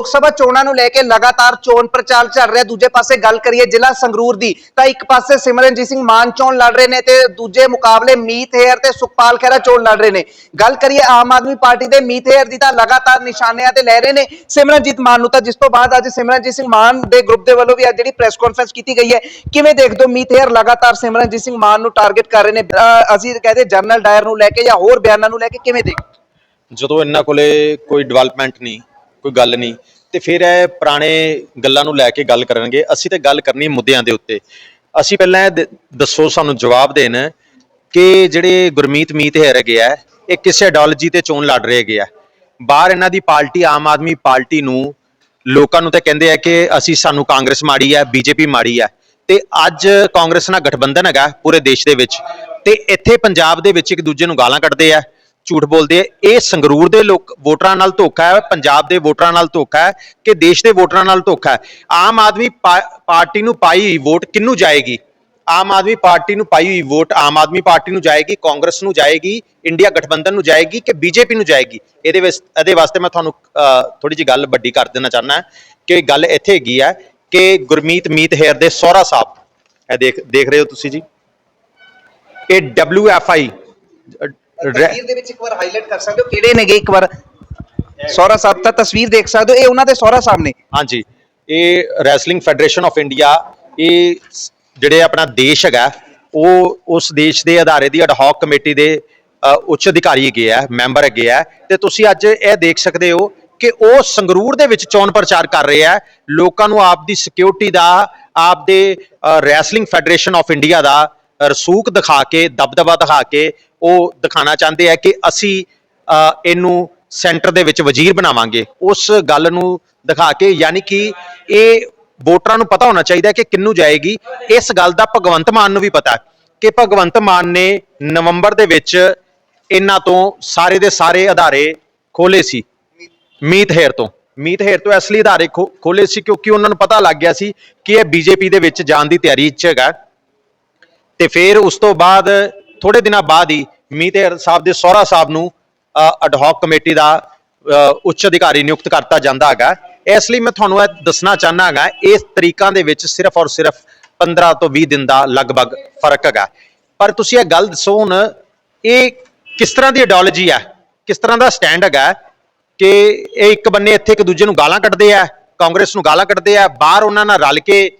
ਲੋਕ ਸਭਾ ਚੋਣਾਂ ਨੂੰ ਲੈ ਕੇ ਲਗਾਤਾਰ ਚੋਣ ਪ੍ਰਚਾਰ ਚੱਲ ਰਿਹਾ। ਦੂਜੇ ਪਾਸੇ ਗੱਲ ਕਰੀਏ ਜ਼ਿਲ੍ਹਾ ਸੰਗਰੂਰ ਦੀ, ਤਾਂ ਇੱਕ ਪਾਸੇ ਸਿਮਰਨਜੀਤ ਸਿੰਘ ਮਾਨ ਚੋਣ ਲੜ ਰਹੇ ਨੇ ਤੇ ਦੂਜੇ ਮੁਕਾਬਲੇ ਮੀਤ ਹੇਅਰ ਤੇ ਸੁਖਪਾਲ ਖਹਿਰਾ ਚੋਣ ਲੜ ਰਹੇ ਨੇ। ਗੱਲ ਕਰੀਏ ਆਮ ਆਦਮੀ ਪਾਰਟੀ ਦੇ, ਮੀਤ ਹੇਅਰ ਦੀ ਤਾਂ ਲਗਾਤਾਰ ਨਿਸ਼ਾਨਿਆਂ ਤੇ ਲੈ ਰਹੇ ਨੇ ਸਿਮਰਨਜੀਤ ਮਾਨ ਨੂੰ। ਤਾਂ ਜਿਸ ਤੋਂ ਬਾਅਦ ਅੱਜ ਸਿਮਰਨਜੀਤ ਸਿੰਘ ਮਾਨ ਦੇ ਗਰੁੱਪ ਦੇ ਵੱਲੋਂ ਵੀ ਅੱਜ ਜਿਹੜੀ ਪ੍ਰੈਸ ਕਾਨਫਰੰਸ ਕੀਤੀ ਗਈ ਹੈ, ਕਿਵੇਂ ਦੇਖਦੇ ਹੋ ਮੀਤ ਹੇਅਰ ਲਗਾਤਾਰ ਸਿਮਰਨਜੀਤ ਸਿੰਘ ਮਾਨ ਨੂੰ ਟਾਰਗੇਟ ਕਰ ਰਹੇ ਨੇ? ਅਹ ਅਸੀਂ ਕਹਦੇ ਜਨਰਲ ਡਾਇਰ ਨੂੰ ਲੈ ਕੇ ਜਾਂ ਹੋਰ ਬਿਆਨਾਂ ਨੂੰ ਲੈ ਕੇ ਕਿਵੇਂ ਦੇਖ ਜਦੋਂ ਇਹਨਾਂ ਕੋਲੇ ਕੋਈ ਡਿਵੈਲਪਮੈਂਟ ਨਹੀਂ ਕੋਈ ਗੱਲ ਨਹੀਂ। ਤੇ ਫਿਰ ਇਹ ਪੁਰਾਣੇ ਗੱਲਾਂ ਨੂੰ ਲੈ ਕੇ ਗੱਲ ਕਰਨਗੇ। ਅਸੀਂ ਤੇ ਗੱਲ ਕਰਨੀ ਮੁੱਦਿਆਂ ਦੇ ਉੱਤੇ। ਅਸੀਂ ਪਹਿਲਾਂ ਇਹ ਦ- ਦੱਸੋ, ਸਾਨੂੰ ਜਵਾਬ ਦੇਣ ਕਿ ਜਿਹੜੇ ਗੁਰਮੀਤ ਮੀਤ ਹੈਗੇ ਆ, ਇਹ ਕਿਸ ਆਈਡੀਓਲੋਜੀ ਤੇ ਚੋਣ ਲੜ ਰਹੇ ਹੈਗੇ ਆ। ਬਾਹਰ ਇਹਨਾਂ ਦੀ ਪਾਰਟੀ, ਆਮ ਆਦਮੀ ਪਾਰਟੀ ਨੂੰ ਲੋਕਾਂ ਨੂੰ ਤਾਂ ਕਹਿੰਦੇ ਆ ਕਿ ਅਸੀਂ ਸਾਨੂੰ ਕਾਂਗਰਸ ਮਾੜੀ ਹੈ ਬੀਜੇਪੀ ਮਾੜੀ ਹੈ ਤੇ ਅੱਜ ਕਾਂਗਰਸ ਨਾਲ ਗਠਬੰਧਨ ਹੈਗਾ ਪੂਰੇ ਦੇਸ਼ ਦੇ ਵਿੱਚ। ਤੇ ਇੱਥੇ ਪੰਜਾਬ ਦੇ ਵਿੱਚ ਇੱਕ ਦੂਜੇ ਨੂੰ ਗਾਲਾਂ ਕੱਢਦੇ ਆ। ਝੂਠ ਬੋਲਦੇ ਆ। ਇਹ ਸੰਗਰੂਰ ਦੇ ਲੋਕ ਵੋਟਰਾਂ ਨਾਲ ਧੋਖਾ ਹੈ, ਪੰਜਾਬ ਦੇ ਵੋਟਰਾਂ ਨਾਲ ਧੋਖਾ ਹੈ ਕਿ ਦੇਸ਼ ਦੇ ਵੋਟਰਾਂ ਨਾਲ ਧੋਖਾ ਹੈ। ਆਮ ਆਦਮੀ ਪਾ- ਪਾਰਟੀ ਨੂੰ ਪਾਈ ਹੋਈ ਵੋਟ ਕਿੰਨੂੰ ਜਾਏਗੀ? ਆਮ ਆਦਮੀ ਪਾਰਟੀ ਨੂੰ ਪਾਈ ਹੋਈ ਵੋਟ ਆਮ ਆਦਮੀ ਪਾਰਟੀ ਨੂੰ ਜਾਏਗੀ, ਕਾਂਗਰਸ ਨੂੰ ਜਾਏਗੀ, ਇੰਡੀਆ ਗਠਬੰਧਨ ਨੂੰ ਜਾਏਗੀ ਕਿ ਬੀਜੇਪੀ ਨੂੰ ਜਾਏਗੀ? ਇਹਦੇ ਵਿੱਚ ਇਹਦੇ ਵਾਸਤੇ ਮੈਂ ਤੁਹਾਨੂੰ ਥੋੜੀ ਜਿਹੀ ਗੱਲ ਵੱਡੀ ਕਰ ਦੇਣਾ ਚਾਹੁੰਦਾ ਕਿ ਗੱਲ ਇੱਥੇ ਹੈਗੀ ਹੈ ਕਿ ਗੁਰਮੀਤ ਮੀਤ ਹੇਰ ਦੇ ਸੋਹਰਾ ਸਾਹਿਬ। ਇਹ ਦੇਖ ਦੇਖ ਰਹੇ ਹੋ ਤੁਸੀਂ ਜੀ। ਇਹ WFI ਤਸਵੀਰ ਦੇ ਵਿੱਚ ਇੱਕ ਵਾਰ ਹਾਈਲਾਈਟ ਕਰ ਸਕਦੇ ਹੋ ਕਿਹੜੇ ਨੇਗੇ ਇੱਕ ਵਾਰ? ਸੋਹਰਾ ਸਾਹਿਬ ਤਾਂ ਤਸਵੀਰ ਦੇਖ ਸਕਦੇ ਹੋ ਇਹ ਉਹਨਾਂ ਦੇ ਸੋਹਰਾ ਸਾਹਿਬ ਨੇ। ਹਾਂਜੀ ਇਹ ਰੈਸਲਿੰਗ ਫੈਡਰੇਸ਼ਨ ਆਫ ਇੰਡੀਆ ਇਹ ਸ- ਜਿਹੜੇ ਆਪਣਾ ਦੇਸ਼ ਹੈਗਾ ਉਹ ਉਸ ਦੇਸ਼ ਦੇ ਅਧਾਰੇ ਦੀ ਅਡਹੌਕ ਕਮੇਟੀ ਦੇ ਉੱਚ ਅਧਿਕਾਰੀ ਹੈਗੇ ਆ ਮੈਂਬਰ ਹੈਗੇ ਆ। ਤੇ ਤੁਸੀਂ ਅੱਜ ਇਹ ਦੇਖ ਸਕਦੇ ਹੋ ਕਿ ਉਹ ਸੰਗਰੂਰ ਦੇ ਵਿੱਚ ਚੋਣ ਪ੍ਰਚਾਰ ਕਰ ਰਹੇ ਆ। ਲੋਕਾਂ ਨੂੰ ਆਪ ਦੀ ਸਿਕਿਉਰਿਟੀ ਦਾ ਆਪ ਦੇ ਰੈਸਲਿੰਗ ਫੈਡਰੇਸ਼ਨ ਆਫ ਇੰਡੀਆ ਦਾ ਰਸੂਖ ਦਿਖਾ ਕੇ, ਦਬਦਬਾ ਦਿਖਾ ਕੇ ਉਹ ਦਿਖਾਣਾ ਚਾਹੁੰਦੇ ਆ ਕਿ ਅਸੀਂ ਇਹਨੂੰ ਸੈਂਟਰ ਦੇ ਵਿੱਚ ਵਜ਼ੀਰ ਬਣਾਵਾਂਗੇ। ਉਸ ਗੱਲ ਨੂੰ ਦਿਖਾ ਕੇ ਯਾਨੀ ਕਿ ਇਹ ਵੋਟਰਾਂ ਨੂੰ ਪਤਾ ਹੋਣਾ ਚਾਹੀਦਾ ਕਿ ਕਿੰਨੂੰ ਜਾਏਗੀ। ਇਸ ਗੱਲ ਦਾ ਭਗਵੰਤ ਮਾਨ ਨੂੰ ਵੀ ਪਤਾ ਕਿ ਭਗਵੰਤ ਮਾਨ ਨੇ ਨਵੰਬਰ ਦੇ ਵਿੱਚ ਇਹਨਾਂ ਤੋਂ ਸਾਰੇ ਦੇ ਸਾਰੇ ਅਧਾਰੇ ਖੋਲੇ ਸੀ। ਮੀਤ ਹੇਰ ਤੋਂ। ਮੀਤ ਹੇਰ ਤੋਂ ਇਸ ਲਈ ਅਧਾਰੇ ਖੋਲੇ ਸੀ ਕਿਉਂਕਿ ਉਹਨਾਂ ਨੂੰ ਪਤਾ ਲੱਗ ਗਿਆ ਸੀ ਕਿ ਇਹ ਬੀਜੇਪੀ ਦੇ ਵਿੱਚ ਜਾਣ ਦੀ ਤਿਆਰੀ 'ਚ ਹੈਗਾ। ਤੇ ਫਿਰ ਉਸ ਤੋਂ ਬਾਅਦ ਥੋੜੇ ਦਿਨਾਂ ਬਾਅਦ ਹੀ ਮੀਤੇਰ ਸਾਹਿਬ ਦੇ ਸੋਹਰਾ ਸਾਹਿਬ ਨੂੰ ਅਡਹੌਕ ਕਮੇਟੀ ਦਾ ਉੱਚ ਅਧਿਕਾਰੀ ਨਿਯੁਕਤ ਕਰਤਾ ਜਾਂਦਾ ਹੈਗਾ। ਇਸ ਲਈ ਮੈਂ ਤੁਹਾਨੂੰ ਇਹ ਦੱਸਣਾ ਚਾਹਨਾ ਹੈਗਾ, ਇਸ ਤਰੀਕਾਂ ਦੇ ਵਿੱਚ ਸਿਰਫ ਔਰ ਸਿਰਫ 15 ਤੋਂ 20 ਦਿਨ ਦਾ ਲਗਭਗ ਫ਼ਰਕ ਹੈਗਾ। ਪਰ ਤੁਸੀਂ ਇਹ ਗੱਲ ਦੱਸੋ ਹੁਣ, ਇਹ ਕਿਸ ਤਰ੍ਹਾਂ ਦੀ ਆਈਡੀਓਲੋਜੀ ਹੈ? ਕਿਸ ਤਰ੍ਹਾਂ ਦਾ ਸਟੈਂਡ ਹੈਗਾ ਕਿ ਇਹ ਇੱਕ ਬੰਨੇ ਇੱਥੇ ਇੱਕ ਦੂਜੇ ਨੂੰ ਗਾਲਾਂ ਕੱਢਦੇ ਆ, ਕਾਂਗਰਸ ਨੂੰ ਗਾਲਾਂ ਕੱਢਦੇ ਆ, ਬਾਹਰ ਉਹਨਾਂ ਨਾਲ ਰਲ ਕੇ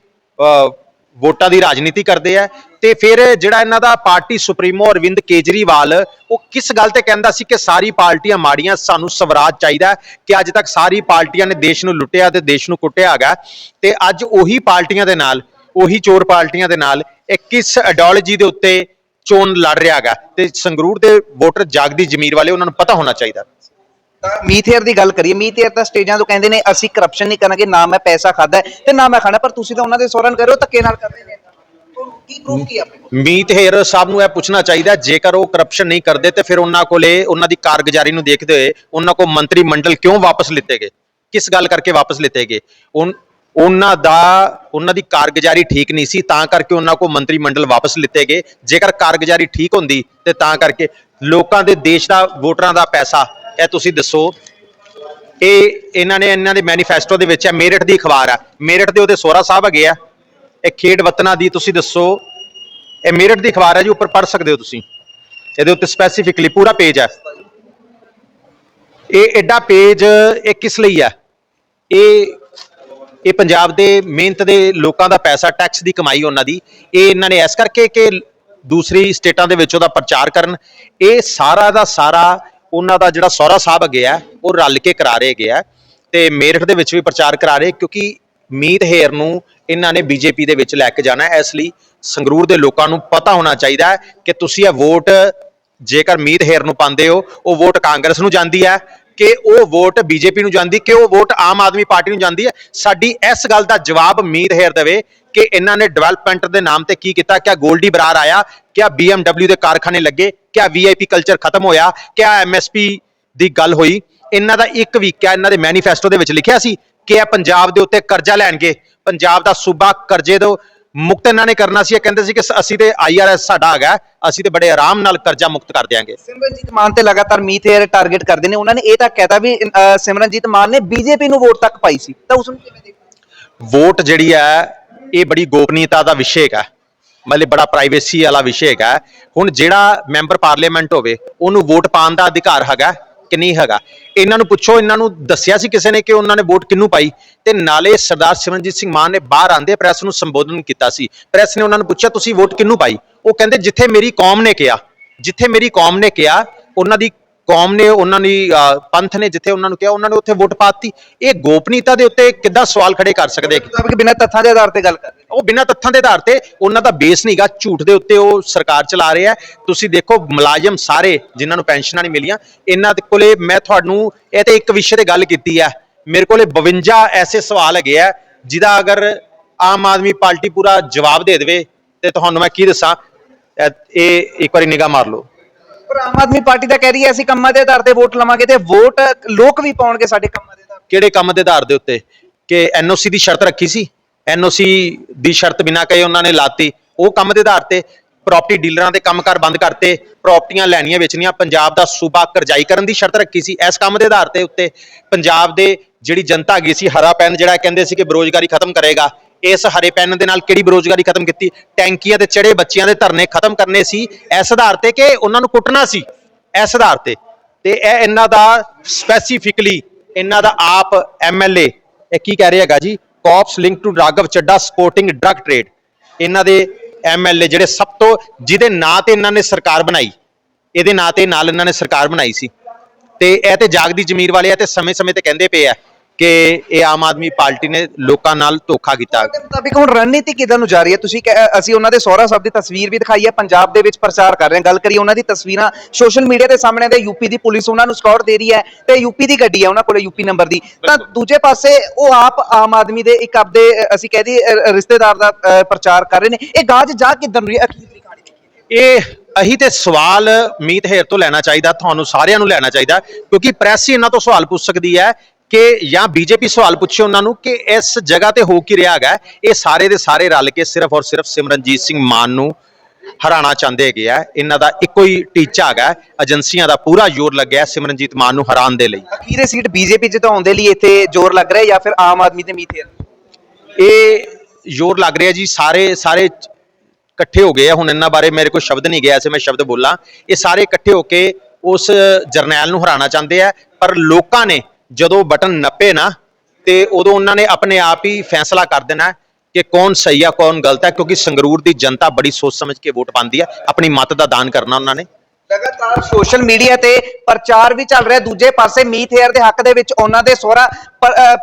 ਵੋਟਾਂ ਦੀ ਰਾਜਨੀਤੀ ਕਰਦੇ ਆ ਤੇ ਫਿਰ ਜਿਹੜਾ ਇਹਨਾਂ ਦਾ ਪਾਰਟੀ ਸੁਪਰੀਮੋ ਅਰਵਿੰਦ ਕੇਜਰੀਵਾਲ, ਉਹ ਕਿਸ ਗੱਲ ਤੇ ਕਹਿੰਦਾ ਸੀ ਕਿ ਸਾਰੀ ਪਾਰਟੀਆਂ ਮਾੜੀਆਂ, ਸਾਨੂੰ ਸਵਰਾਜ ਚਾਹੀਦਾ ਕਿ ਅੱਜ ਤੱਕ ਸਾਰੀ ਪਾਰਟੀਆਂ ਨੇ ਦੇਸ਼ ਨੂੰ ਲੁੱਟਿਆ ਤੇ ਦੇਸ਼ ਨੂੰ ਕੁੱਟਿਆ ਹੈਗਾ ਤੇ ਅੱਜ ਉਹੀ ਪਾਰਟੀਆਂ ਦੇ ਨਾਲ, ਉਹੀ ਚੋਰ ਪਾਰਟੀਆਂ ਦੇ ਨਾਲ, ਇਹ ਕਿਸ ਆਈਡੀਓਲੋਜੀ ਦੇ ਉੱਤੇ ਚੋਣ ਲੜ ਰਿਹਾ ਹੈਗਾ ਤੇ ਸੰਗਰੂਰ ਦੇ ਵੋਟਰ ਜਾਗਦੀ ਜ਼ਮੀਰ ਵਾਲੇ, ਉਹਨਾਂ ਨੂੰ ਪਤਾ ਹੋਣਾ ਚਾਹੀਦਾ। ਤਾਂ ਮੀਥੇਅਰ ਦੀ ਗੱਲ ਕਰੀਏ ਮੀਥੇਅਰ ਤਾਂ ਸਟੇਜਾਂ ਤੋਂ ਕਹਿੰਦੇ ਨੇ, ਅਸੀਂ ਕਰਪਸ਼ਨ ਨਹੀਂ ਕਰਾਂਗੇ, ਨਾ ਮੈਂ ਪੈਸਾ ਖਾਦਾ ਤੇ ਨਾ ਮੈਂ ਖਾਣਾ, ਪਰ ਤੁਸੀਂ ਤਾਂ ਉਹਨਾਂ ਦੇ ਸੋਰਨ ਕਰ ਰਹੇ ਹੋ, ਧੱਕੇ ਨਾਲ ਕਰਦੇ ਨੇ। ਕੀ ਪ੍ਰੂਫ ਕੀ ਆਪਣੇ ਮੀਤ ਹੇਰ ਸਾਹਿਬ ਨੂੰ ਇਹ ਪੁੱਛਣਾ ਚਾਹੀਦਾ, ਜੇਕਰ ਉਹ ਕਰਪਸ਼ਨ ਨਹੀਂ ਕਰਦੇ ਤੇ ਫਿਰ ਉਹਨਾਂ ਕੋਲੇ ਉਹਨਾਂ ਦੀ ਕਾਰਗੁਜ਼ਾਰੀ ਨੂੰ ਦੇਖਦੇ ਹੋਏ ਉਹਨਾਂ ਕੋ ਮੰਤਰੀ ਮੰਡਲ ਕਿਉਂ ਵਾਪਸ ਲਿੱਤੇ ਗਏ? ਕਿਸ ਗੱਲ ਕਰਕੇ ਵਾਪਸ ਲਿੱਤੇ ਗਏ? ਉਹਨਾਂ ਦਾ, ਉਹਨਾਂ ਦੀ ਕਾਰਗੁਜ਼ਾਰੀ ਠੀਕ ਨਹੀਂ ਸੀ, ਤਾਂ ਕਰਕੇ ਉਹਨਾਂ ਕੋ ਮੰਤਰੀ ਮੰਡਲ ਵਾਪਸ ਲਿੱਤੇ ਗਏ। ਜੇਕਰ ਕਾਰਗੁਜ਼ਾਰੀ ਠੀਕ ਹੁੰਦੀ ਤੇ ਤਾਂ ਕਰਕੇ ਲੋਕਾਂ ਦੇ ਦੇਸ਼ ਦਾ ਵੋਟਰਾਂ ਦਾ ਪੈਸਾ ਇਹ ਤੁਸੀਂ ਦੱਸੋ, ਇਹ ਇਹਨਾਂ ਨੇ, ਇਹਨਾਂ ਦੇ ਮੈਨੀਫੈਸਟੋ ਦੇ ਵਿੱਚ ਹੈ ਮੇਰਠ ਦੀ ਅਖਬਾਰ ਆ। ਮੇਰਠ ਦੇ ਉਹਦੇ ਸੋਹਰਾ ਸਾਹਿਬ ਹੈਗੇ ਆ। ਇਹ ਖੇਡ ਵਤਨਾਂ ਦੀ ਤੁਸੀਂ ਦੱਸੋ, ਇਹ ਮੇਰਠ ਦੀ ਅਖਬਾਰ ਹੈ ਜੀ, ਉੱਪਰ ਪੜ੍ਹ ਸਕਦੇ ਹੋ ਤੁਸੀਂ। ਇਹਦੇ ਉੱਤੇ ਸਪੈਸੀਫਿਕਲੀ ਪੂਰਾ ਪੇਜ ਹੈ ਇਹ ਐਡਾ ਪੇਜ ਇਹ ਕਿਸ ਲਈ ਹੈ ਇਹ ਇਹ ਪੰਜਾਬ ਦੇ ਮਿਹਨਤ ਦੇ ਲੋਕਾਂ ਦਾ ਪੈਸਾ ਟੈਕਸ ਦੀ ਕਮਾਈ ਉਹਨਾਂ ਦੀ। ਇਹ ਇਹਨਾਂ ਨੇ ਇਸ ਕਰਕੇ ਕਿ ਦੂਸਰੀ ਸਟੇਟਾਂ ਦੇ ਵਿੱਚ ਉਹਦਾ ਪ੍ਰਚਾਰ ਕਰਨ। ਇਹ ਸਾਰਾ ਦਾ ਸਾਰਾ ਉਹਨਾਂ ਦਾ ਜਿਹੜਾ ਸਹੁਰਾ ਸਾਹਿਬ ਗਿਆ ਉਹ ਰਲ ਕੇ ਕਰਾ ਰਹੇ ਹੈਗੇ ਆ ਤੇ ਮੇਰਠ ਦੇ ਵਿੱਚ ਵੀ ਪ੍ਰਚਾਰ ਕਰਾ ਰਹੇ ਕਿਉਂਕਿ ਮੀਤ ਹੇਰ ਨੂੰ ਇਹਨਾਂ ਨੇ ਬੀਜੇਪੀ ਦੇ ਵਿੱਚ ਲੈ ਕੇ ਜਾਣਾ ਹੈ। ਇਸ ਲਈ ਸੰਗਰੂਰ ਦੇ ਲੋਕਾਂ ਨੂੰ ਪਤਾ ਹੋਣਾ ਚਾਹੀਦਾ ਹੈ ਕਿ ਤੁਸੀਂ ਇਹ ਵੋਟ ਜੇਕਰ ਮੀਤ ਹੇਰ ਨੂੰ ਪਾਉਂਦੇ ਹੋ, ਉਹ ਵੋਟ ਕਾਂਗਰਸ ਨੂੰ ਜਾਂਦੀ ਹੈ ਕਿ ਉਹ ਵੋਟ ਬੀਜੇਪੀ ਨੂੰ ਜਾਂਦੀ, ਕਿ ਉਹ ਵੋਟ ਆਮ ਆਦਮੀ ਪਾਰਟੀ ਨੂੰ ਜਾਂਦੀ ਹੈ। ਸਾਡੀ ਇਸ ਗੱਲ ਦਾ ਜਵਾਬ ਮੀਤ ਹੇਰ ਦੇਵੇ ਕਿ ਇਹਨਾਂ ਨੇ ਡਿਵੈਲਪਮੈਂਟ ਦੇ ਨਾਮ ਤੇ ਕੀ ਕੀਤਾ? ਕਿਆ ਗੋਲਡੀ ਬਰਾਰ ਆਇਆ? ਕਿਆ BMW ਦੇ ਕਾਰਖਾਨੇ ਲੱਗੇ? ਕਿਆ VIP ਕਲਚਰ ਖਤਮ ਹੋਇਆ? ਕਿਆ MSP ਦੀ ਗੱਲ ਹੋਈ? ਇਹਨਾਂ ਦਾ ਇੱਕ ਵੀ ਕਿਆ ਇਹਨਾਂ ਦੇ ਮੈਨੀਫੈਸਟੋ ਦੇ ਵਿੱਚ ਲਿਖਿਆ ਸੀ ਕਿ ਇਹ ਪੰਜਾਬ ਦੇ ਉੱਤੇ ਕਰਜ਼ਾ ਲੈਣਗੇ। ਪੰਜਾਬ ਦਾ ਸੂਬਾ ਕਰਜ਼ੇ ਤੋਂ ਮੁਕਤ ਇਹਨਾਂ ਨੇ ਕਰਨਾ ਸੀ। ਇਹ ਕਹਿੰਦੇ ਸੀ ਕਿ ਅਸੀਂ ਤੇ ਆਈਆਰਐਸ ਸਾਡਾ ਹੈਗਾ ਅਸੀਂ ਤੇ ਬੜੇ ਆਰਾਮ ਨਾਲ ਕਰਜ਼ਾ ਮੁਕਤ ਕਰ ਦਿਆਂਗੇ। ਸਿਮਰਨਜੀਤ ਮਾਨ ਤੇ ਲਗਾਤਾਰ ਮੀਤ ਟਾਰਗੇਟ ਕਰਦੇ ਨੇ। ਉਹਨਾਂ ਨੇ ਇਹ ਤਾਂ ਕਹਿਤਾ ਵੀ ਸਿਮਰਨਜੀਤ ਮਾਨ ਨੇ ਬੀਜੇਪੀ ਨੂੰ ਵੋਟ ਤੱਕ ਪਾਈ ਸੀ। ਤਾਂ ਉਸ ਨੂੰ ਕਿਵੇਂ ਦੇਖੋ? ਵੋਟ ਜਿਹੜੀ ਹੈ ਇਹ ਬੜੀ ਗੋਪਨੀਯਤਾ ਦਾ ਵਿਸ਼ੇ ਹੈਗਾ ਮਤਲਬ ਬੜਾ ਪ੍ਰਾਈਵੇਸੀ ਵਾਲਾ ਵਿਸ਼ੇ ਹੈਗਾ ਹੁਣ ਜਿਹੜਾ ਮੈਂਬਰ ਪਾਰਲੀਮੈਂਟ ਹੋਵੇ, ਉਹਨੂੰ ਵੋਟ ਪਾਉਣ ਦਾ ਅਧਿਕਾਰ ਹੈਗਾ ਕਿ ਨਹੀਂ ਹੈਗਾ? ਇਹਨਾਂ ਨੂੰ ਪੁੱਛੋ, ਇਹਨਾਂ ਨੂੰ ਦੱਸਿਆ ਸੀ ਕਿਸੇ ਨੇ ਕਿ ਉਹਨਾਂ ਨੇ ਵੋਟ ਕਿਹਨੂੰ ਪਾਈ? ਤੇ ਨਾਲੇ ਸਰਦਾਰ ਸਿਮਰਨਜੀਤ ਸਿੰਘ ਮਾਨ ਨੇ ਬਾਹਰ ਆਂਦੇ ਪ੍ਰੈਸ ਨੂੰ ਸੰਬੋਧਨ ਕੀਤਾ ਸੀ। ਪ੍ਰੈਸ ਨੇ ਉਹਨਾਂ ਨੂੰ ਪੁੱਛਿਆ, ਤੁਸੀਂ ਵੋਟ ਕਿਹਨੂੰ ਪਾਈ? ਉਹ ਕਹਿੰਦੇ, ਜਿੱਥੇ ਮੇਰੀ ਕੌਮ ਨੇ ਕਿਹਾ, ਜਿੱਥੇ ਮੇਰੀ ਕੌਮ ਨੇ ਕਿਹਾ, ਉਹਨਾਂ ਦੀ ਕੌਮ ਨੇ ਉਹਨਾਂ ਦੀ ਪੰਥ ਨੇ ਜਿੱਥੇ ਉਹਨਾਂ ਨੂੰ ਕਿਹਾ ਉਹਨਾਂ ਨੇ ਉੱਥੇ ਵੋਟ ਪਾਤੀ ਇਹ ਗੋਪਨੀਯਤਾ ਦੇ ਉੱਤੇ ਕਿੱਦਾਂ ਸਵਾਲ ਖੜੇ ਕਰ ਸਕਦੇ ਕਿ ਬਿਨਾਂ ਤੱਥਾਂ ਦੇ ਆਧਾਰ ਤੇ ਗੱਲ ਕਰ ਉਹ ਬਿਨਾਂ ਤੱਥਾਂ ਦੇ ਆਧਾਰ ਤੇ ਉਹਨਾਂ ਦਾ ਬੇਸ ਨਹੀਂਗਾ ਝੂਠ ਦੇ ਉੱਤੇ ਉਹ ਸਰਕਾਰ ਚਲਾ ਰਿਹਾ ਤੁਸੀਂ ਦੇਖੋ ਮੁਲਾਜ਼ਮ ਸਾਰੇ ਜਿਨ੍ਹਾਂ ਨੂੰ ਪੈਨਸ਼ਨਾਂ ਨਹੀਂ ਮਿਲੀਆਂ ਇਹਨਾਂ ਦੇ ਕੋਲੇ ਮੈਂ ਤੁਹਾਨੂੰ ਇਹ ਤੇ ਇੱਕ ਵਿਸ਼ੇ ਤੇ ਗੱਲ ਕੀਤੀ ਹੈ ਮੇਰੇ ਕੋਲੇ 52 ਐਸੇ ਸਵਾਲ ਹੈਗੇ ਆ ਜਿਹਦਾ ਅਗਰ ਆਮ ਆਦਮੀ ਪਾਰਟੀ ਪੂਰਾ ਜਵਾਬ ਦੇ ਦੇਵੇ ਤੇ ਤੁਹਾਨੂੰ ਮੈਂ ਕੀ ਦੱਸਾਂ? ਇਹ ਇੱਕ ਵਾਰੀ ਨਿਗਾਹ ਮਾਰ ਲਓ। ਪਰ ਆਮ ਆਦਮੀ ਪਾਰਟੀ ਤਾਂ ਕਹਿ ਰਹੀ ਹੈ, ਅਸੀਂ ਕੰਮਾਂ ਦੇ ਆਧਾਰ ਤੇ ਵੋਟ ਲਵਾਂਗੇ ਤੇ ਵੋਟ ਲੋਕ ਵੀ ਪਾਉਣਗੇ ਸਾਡੇ ਕੰਮਾਂ ਦੇ ਆਧਾਰ ਤੇ। ਕਿਹੜੇ ਕੰਮ ਦੇ ਆਧਾਰ ਦੇ ਉੱਤੇ? ਕਿ ਐਨਓਸੀ ਦੀ ਸ਼ਰਤ ਰੱਖੀ ਸੀ? ਐਨਓਸੀ ਦੀ ਸ਼ਰਤ ਬਿਨਾਂ ਕਹੇ ਉਹਨਾਂ ਨੇ ਲਾਤੀ। ਉਹ ਕੰਮ ਦੇ ਆਧਾਰ ਤੇ ਪ੍ਰਾਪਰਟੀ ਡੀਲਰਾਂ ਦੇ ਕੰਮਕਾਰ ਬੰਦ ਕਰਤੇ ਪ੍ਰਾਪਰਟੀਆਂ ਲੈਣੀਆਂ ਵੇਚਣੀਆਂ, ਪੰਜਾਬ ਦਾ ਸੂਬਾ ਕਰਜ਼ਾਈ ਕਰਨ ਦੀ ਸ਼ਰਤ ਰੱਖੀ ਸੀ। ਇਸ ਕੰਮ ਦੇ ਆਧਾਰ ਤੇ ਉੱਤੇ ਪੰਜਾਬ ਦੇ ਜਿਹੜੀ ਜਨਤਾ ਹੈਗੀ ਸੀ, ਹਰਾ ਪੈਨ ਜਿਹੜਾ ਕਹਿੰਦੇ ਸੀ ਕਿ ਬੇਰੋਜ਼ਗਾਰੀ ਖਤਮ ਕਰੇਗਾ ਇਸ ਹਰੇ ਪੈਨ ਦੇ ਨਾਲ ਕਿਹੜੀ ਬੇਰੋਜ਼ਗਾਰੀ ਖਤਮ ਕੀਤੀ? ਟੈਂਕੀਆਂ ਤੇ ਚੜੇ ਬੱਚਿਆਂ ਦੇ ਧਰਨੇ ਖਤਮ ਕਰਨੇ ਸੀ। ਇਸ ਆਧਾਰ ਤੇ ਕਿ ਉਹਨਾਂ ਨੂੰ ਕੁੱਟਣਾ ਸੀ। ਇਸ ਆਧਾਰ ਤੇ। ਤੇ ਇਹ ਇਹਨਾਂ ਦਾ ਸਪੈਸੀਫਿਕਲੀ ਇਹਨਾਂ ਦਾ ਆਪ ਐਮਐਲਏ ਇਹ ਕੀ ਕਹਿ ਰਿਹਾ ਹੈਗਾ ਜੀ? Cops link to Raghav Chadha supporting drug trade ਇਹਨਾਂ ਦੇ ਐਮਐਲਏ ਜਿਹੜੇ ਸਭ ਤੋਂ ਜਿਹਦੇ ਨਾਂ ਤੇ ਇਹਨਾਂ ਨੇ ਸਰਕਾਰ ਬਣਾਈ। ਇਹਦੇ ਨਾਂ ਤੇ ਨਾਲ ਇਹਨਾਂ ਨੇ ਸਰਕਾਰ ਬਣਾਈ ਸੀ। ਤੇ ਇਹ ਤੇ ਜਾਗਦੀ ਜ਼ਮੀਰ ਵਾਲੇ ਆ ਤੇ ਸਮੇਂ-ਸਮੇਂ ਤੇ ਕਹਿੰਦੇ ਪਏ ਆ। ਕਿ ਇਹ ਆਮ ਆਦਮੀ ਪਾਰਟੀ ਨੇ ਲੋਕਾਂ ਨਾਲ ਧੋਖਾ ਕੀਤਾ। ਦੇ ਮੁਤਾਬਿਕ ਹੁਣ ਰਣਨੀਤੀ ਕਿਦਾਂ ਨੂੰ ਜਾ ਰਹੀ ਹੈ? ਤੁਸੀਂ ਕਹਿ- ਅਸੀਂ ਉਹਨਾਂ ਦੇ ਸਹੁਰਾ ਸਾਹਿਬ ਦੀ ਤਸਵੀਰ ਵੀ ਦਿਖਾਈ ਹੈ ਪੰਜਾਬ ਦੇ ਵਿੱਚ ਪ੍ਰਚਾਰ ਕਰ ਰਹੇ ਹਾਂ। ਗੱਲ ਕਰੀਏ ਉਹਨਾਂ ਦੀ ਤਸਵੀਰਾਂ ਸੋਸ਼ਲ ਮੀਡੀਆ ਦੇ ਸਾਹਮਣੇ ਤੇ ਯੂਪੀ ਦੀ ਪੁਲਿਸ ਉਹਨਾਂ ਨੂੰ ਸਕਾਟ ਦੇ ਰਹੀ ਹੈ ਤੇ ਯੂਪੀ ਦੀ ਗੱਡੀ ਹੈ ਉਹਨਾਂ ਕੋਲੇ ਯੂਪੀ ਨੰਬਰ ਦੀ। ਤਾਂ ਦੂਜੇ ਪਾਸੇ ਉਹ ਆਪ ਆਮ ਆਦਮੀ ਦੇ ਇੱਕ ਆਪਦੇ ਅ, ਅਸੀਂ ਕਹਿ ਦਈਏ ਅ, ਰਿਸ਼ਤੇਦਾਰ ਦਾ ਅ, ਪ੍ਰਚਾਰ ਕਰ ਰਹੇ ਨੇ। ਇਹ ਗਾਜ ਜਾ ਕਿਦਾਂ ਰਹੀ ਹੈ? ਅਖੀਰਲੀ ਕਹਾਣੀ ਦੇਖੀਏ। ਇਹ ਅਹੀ ਤੇ ਸਵਾਲ ਮੀਤ ਹੇਰ ਤੋਂ ਲੈਣਾ ਚਾਹੀਦਾ ਤੁਹਾਨੂੰ ਸਾਰਿਆਂ ਨੂੰ ਲੈਣਾ ਚਾਹੀਦਾ ਕਿਉਂਕਿ ਪ੍ਰੈਸ ਹੀ ਇਹਨਾਂ ਤੋਂ ਸਵਾਲ ਪੁੱਛ ਸਕਦੀ ਹੈ ਕਿ ਜਾਂ ਬੀਜੇਪੀ ਸਵਾਲ ਪੁੱਛੇ ਉਹਨਾਂ ਨੂੰ ਕਿ ਇਸ ਜਗ੍ਹਾ ਤੇ ਹੋ ਕੀ ਰਿਹਾ ਹੈਗਾ? ਇਹ ਸਾਰੇ ਦੇ ਸਾਰੇ ਰਲ ਕੇ ਸਿਰਫ ਔਰ ਸਿਰਫ ਸਿਮਰਨਜੀਤ ਸਿੰਘ ਮਾਨ ਨੂੰ ਹਰਾਣਾ ਚਾਹੁੰਦੇ ਹੈਗੇ ਆ। ਇਹਨਾਂ ਦਾ ਇੱਕੋ ਹੀ ਟੀਚਾ ਹੈਗਾ। ਏਜੰਸੀਆਂ ਦਾ ਪੂਰਾ ਜ਼ੋਰ ਲੱਗਿਆ ਸਿਮਰਨਜੀਤ ਮਾਨ ਨੂੰ ਹਰਾਉਣ ਦੇ ਲਈ। ਅਖੀਰੇ ਸੀਟ ਬੀਜੇਪੀ ਜਿਤਾਉਣ ਦੇ ਲਈ ਇੱਥੇ ਜ਼ੋਰ ਲੱਗ ਰਿਹਾ ਜਾਂ ਫਿਰ ਆਮ ਆਦਮੀ ਤੇ ਮੀਤ ਹੇਅਰ ਇਹ ਜ਼ੋਰ ਲੱਗ ਰਿਹਾ ਜੀ। ਸਾਰੇ ਸਾਰੇ ਇਕੱਠੇ ਹੋ ਗਏ ਆ। ਹੁਣ ਇਹਨਾਂ ਬਾਰੇ ਮੇਰੇ ਕੋਲ ਸ਼ਬਦ ਨਹੀਂ ਗਿਆ ਐਸੇ ਮੈਂ ਸ਼ਬਦ ਬੋਲਾਂ। ਇਹ ਸਾਰੇ ਇਕੱਠੇ ਹੋ ਕੇ ਉਸ ਜਰਨੈਲ ਨੂੰ ਹਰਾਉਣਾ ਚਾਹੁੰਦੇ ਆ। ਪਰ ਲੋਕਾਂ ਨੇ ਜਦੋਂ ਬਟਨ ਨੱਪੇ ਨਾ, ਤੇ ਉਦੋਂ ਉਹਨਾਂ ਨੇ ਆਪਣੇ ਆਪ ਹੀ ਫੈਸਲਾ ਕਰ ਦੇਣਾ ਕਿ ਕੌਣ ਸਹੀ ਆ, ਕੌਣ ਗਲਤ ਹੈ ਕਿਉਂਕਿ ਸੰਗਰੂਰ ਦੀ ਜਨਤਾ ਬੜੀ ਸੋਚ ਸਮਝ ਕੇ ਵੋਟ ਪਾਉਂਦੀ ਹੈ ਆਪਣੀ ਮਤ ਦਾ ਦਾਨ ਕਰਨਾ ਉਹਨਾਂ ਨੇ। ਲਗਾਤਾਰ ਸੋਸ਼ਲ ਮੀਡੀਆ ਤੇ ਪ੍ਰਚਾਰ ਵੀ ਚੱਲ ਰਿਹਾ, ਦੂਜੇ ਪਾਸੇ ਮੀਤ ਹੇਅਰ ਦੇ ਹੱਕ ਦੇ ਵਿੱਚ ਉਹਨਾਂ ਦੇ ਸੋਹਰਾ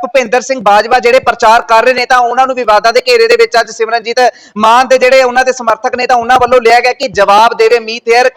ਭੁਪਿੰਦਰ ਸਿੰਘ ਬਾਜਵਾ ਜਿਹੜੇ ਪ੍ਰਚਾਰ ਕਰ ਰਹੇ ਨੇ, ਤਾਂ ਉਹਨਾਂ ਨੂੰ ਵਿਵਾਦਾਂ ਦੇ ਘੇਰੇ ਦੇ ਵਿੱਚ ਅੱਜ ਸਿਮਰਨਜੀਤ ਮਾਨ ਦੇ ਜਿਹੜੇ ਉਹਨਾਂ ਦੇ ਸਮਰਥਕ ਨੇ, ਤਾਂ ਉਹਨਾਂ ਵੱਲੋਂ ਲਿਆ ਗਿਆ ਕਿ ਜਵਾਬ ਦੇਵੇ ਮੀਤ ਹੇਅਰ